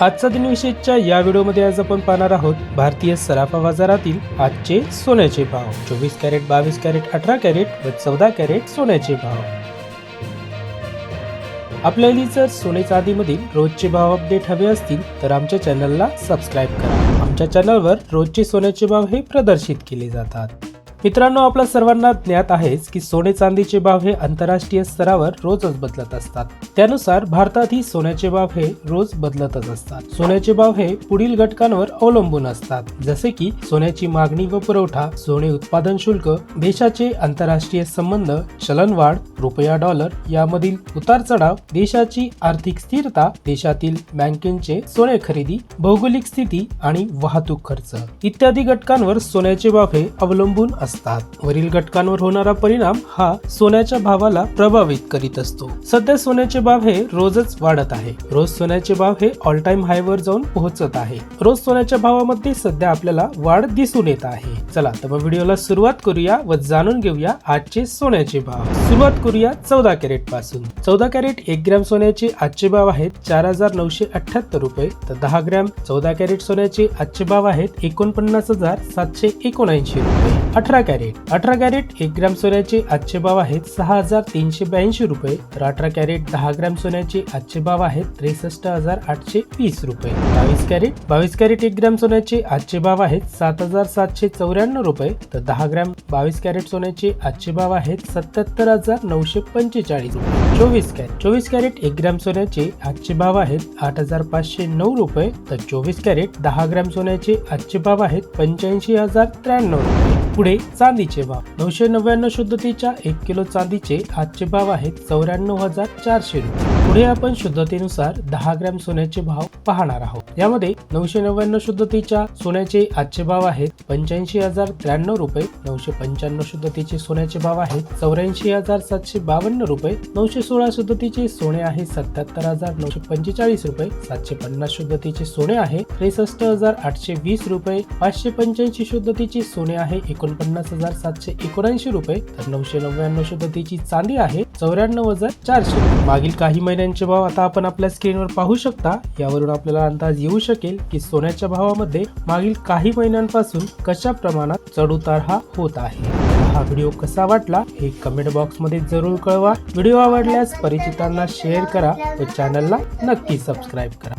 आजचा दिनविशेषच्या या व्हिडिओमध्ये आज आपण पाहणार आहोत भारतीय सराफा बाजारातील आजचे सोन्याचे भाव. चोवीस कॅरेट बावीस कॅरेट अठरा कॅरेट व चौदा कॅरेट सोन्याचे भाव. आपल्याला जर सोने चांदीमधील रोजचे भाव अपडेट हवे असतील तर आमच्या चॅनलला सबस्क्राईब करा. आमच्या चॅनलवर रोजचे सोन्याचे भाव हे प्रदर्शित केले जातात. मित्रांनो आपल्या सर्वांना ज्ञात आहेच की सोने चांदीचे भाव हे आंतरराष्ट्रीय स्तरावर रोजच बदलत असतात. त्यानुसार भारतातही सोन्याचे भाव हे रोज बदलतच असतात. सोन्याचे भाव हे पुढील घटकांवर अवलंबून असतात. जसे की सोन्याची मागणी व पुरवठा सोने उत्पादन शुल्क देशाचे आंतरराष्ट्रीय संबंध चलनवाढ रुपया डॉलर यामधील उतार चढाव देशाची आर्थिक स्थिरता देशातील बँकेचे सोने खरेदी भौगोलिक स्थिती आणि वाहतूक खर्च इत्यादी घटकांवर सोन्याचे भाव हे अवलंबून असतात वरील घटकांवर होणारा परिणाम हा सोन्याच्या भावाला प्रभावित करीत असतो. सध्या सोन्याचे भाव हे रोजच वाढत आहे. रोज सोन्याचे भाव हे ऑल टाइम हायवर जाऊन पोहोचत आहे. रोज सोन्याच्या भावामध्ये सध्या आपल्याला वाढ दिसून येत आहे. चला तर मग व्हिडिओला सुरुवात करूया व जाणून घेऊया आजचे सोन्याचे भाव. सुरुवात करूया चौदा कॅरेटपासून. चौदा कॅरेट एक ग्रॅम सोन्याचे आजचे भाव आहेत चार हजार नऊशे अठ्याहत्तर रुपये. तर दहा ग्रॅम चौदा कॅरेट सोन्याचे आजचे भाव आहेत एकोणपन्नास हजार सातशे एकोणऐंशी रुपये. अठरा अठरा कॅरेट. अठरा कॅरेट एक ग्रॅम सोन्याचे आजचे भाव आहेत सहा हजार तीनशे ब्याऐंशी रुपये. तर अठरा कॅरेट दहा ग्रॅम सोन्याचे आजचे भाव आहेत त्रेसष्ट हजार आठशे वीस रुपये. बावीस कॅरेट बावीस कॅरेट एक ग्रॅम सोन्याचे आजचे भाव आहेत सात हजार सातशे चौऱ्याण्णव रुपये. तर दहा ग्रॅम बावीस कॅरेट सोन्याचे आजचे भाव आहेत सत्याहत्तर हजार नऊशे पंचेचाळीस रुपये. चोवीस कॅरेट चोवीस कॅरेट एक ग्रॅम सोन्याचे आजचे भाव आहेत आठ हजार पाचशे नऊ रुपये. तर चोवीस कॅरेट दहा ग्रॅम सोन्याचे आजचे भाव आहेत पंच्याऐंशी हजार त्र्याण्णव पुढे चांदीचे भाव. नऊशे नव्याण्णव शुद्धतेच्या एक किलो चांदीचे आजचे भाव आहेत चौऱ्याण्णव हजार चारशे रुपये. पुढे आपण शुद्धतेनुसार दहा ग्रॅम सोन्याचे भाव पाहणार आहोत. यामध्ये नऊशे नव्याण्णव शुद्धतेच्या सोन्याचे आजचे भाव आहेत पंच्याऐंशी हजार त्र्याण्णव रुपये नऊशे पंच्याण्णव शुद्धतेचे सोन्याचे भाव आहेत चौऱ्याऐंशी हजार सातशे बावन्न रुपये नऊशे सोळा शुद्धतेचे सोने आहे सत्याहत्तर हजार नऊशे पंचेचाळीस रुपये सातशे पन्नास शुद्धतेचे सोने आहे त्रेसष्ट हजार आठशे वीस रुपये पाचशे पंच्याऐंशी शुद्धतेचे सोने आहे एकोणपन्नास हजार सातशे एकोणऐंशी रुपये तर नऊशे नव्याण्णव शुद्धतेची चांदी आहे चौऱ्याण्णव हजार चारशे मागील काही महिने महिन्यांचे भाव आता आपण आपल्या स्क्रीनवर पाहू शकता. यावरून आपल्याला अंदाज येऊ शकेल की सोन्याच्या भावामध्ये मागील काही महिन्यांपासून कशा प्रमाणात चढउतार हा होत आहे. हा व्हिडिओ कसा वाटला हे कमेंट बॉक्समध्ये जरूर कळवा. व्हिडिओ आवडल्यास परिचितांना शेअर करा व चॅनलला नक्की सबस्क्राईब करा.